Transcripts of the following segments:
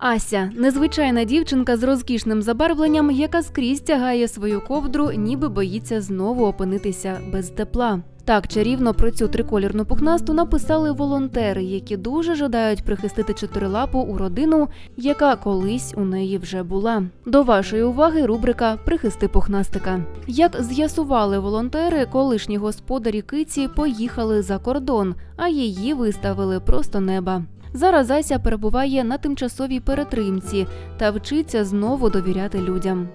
Ася незвичайна дівчинка з розкішним забарвленням, яка скрізь тягає свою ковдру, ніби боїться знову опинитися без тепла. Так чарівно про цю триколірну пухнасту написали волонтери, які дуже жадають прихистити чотирилапу у родину, яка колись у неї вже була. До вашої уваги рубрика Прихисти пухнастика. Як з'ясували волонтери, колишні господарі киці поїхали за кордон, а її виставили просто неба. Зараз Ася перебуває на тимчасовій перетримці та вчиться знову довіряти людям.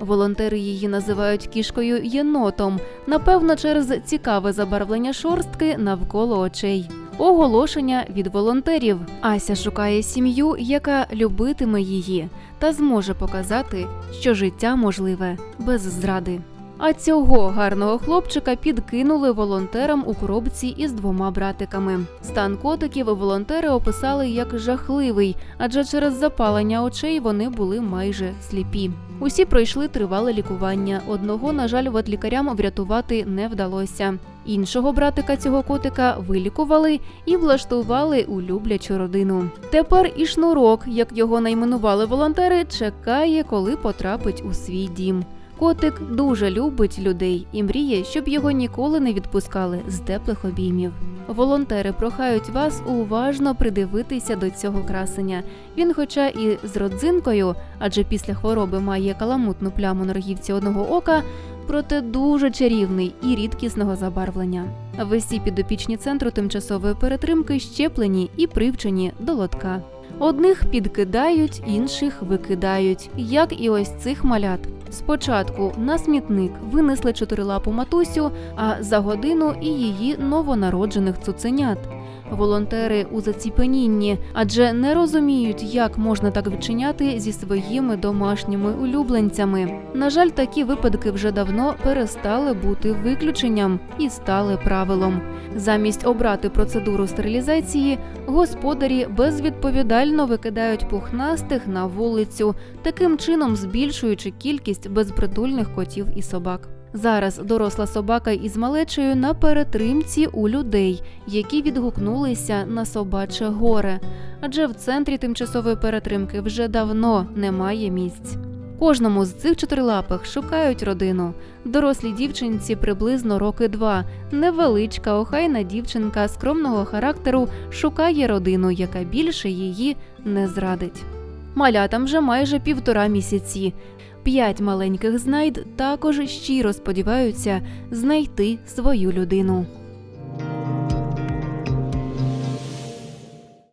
Волонтери її називають кішкою єнотом, напевно, через цікаве забарвлення шорстки навколо очей. Оголошення від волонтерів. Ася шукає сім'ю, яка любитиме її та зможе показати, що життя можливе без зради. А цього гарного хлопчика підкинули волонтерам у коробці із двома братиками. Стан котиків волонтери описали як жахливий, адже через запалення очей вони були майже сліпі. Усі пройшли тривале лікування. Одного, на жаль, от лікарям врятувати не вдалося. Іншого братика цього котика вилікували і влаштували у люблячу родину. Тепер і шнурок, як його найменували волонтери, чекає, коли потрапить у свій дім. Котик дуже любить людей і мріє, щоб його ніколи не відпускали з теплих обіймів. Волонтери прохають вас уважно придивитися до цього красення. Він, хоча і з родзинкою, адже після хвороби має каламутну пляму на рогівці одного ока, проте дуже чарівний і рідкісного забарвлення. Весі підопічні центру тимчасової перетримки щеплені і привчені до лотка. Одних підкидають, інших викидають, як і ось цих малят. Спочатку на смітник винесли чотирилапу матусю, а за годину і її новонароджених цуценят. Волонтери у заціпенінні, адже не розуміють, як можна так вчиняти зі своїми домашніми улюбленцями. На жаль, такі випадки вже давно перестали бути виключенням і стали правилом. Замість обрати процедуру стерилізації, господарі безвідповідально викидають пухнастих на вулицю, таким чином збільшуючи кількість безпритульних котів і собак. Зараз доросла собака із малечею на перетримці у людей, які відгукнулися на собаче горе, адже в центрі тимчасової перетримки вже давно немає місць. Кожному з цих чотирилапих шукають родину. Дорослій дівчинці приблизно роки два. Невеличка, охайна дівчинка скромного характеру шукає родину, яка більше її не зрадить. Малятам вже майже півтора місяці. П'ять маленьких знайд також щиро сподіваються знайти свою людину.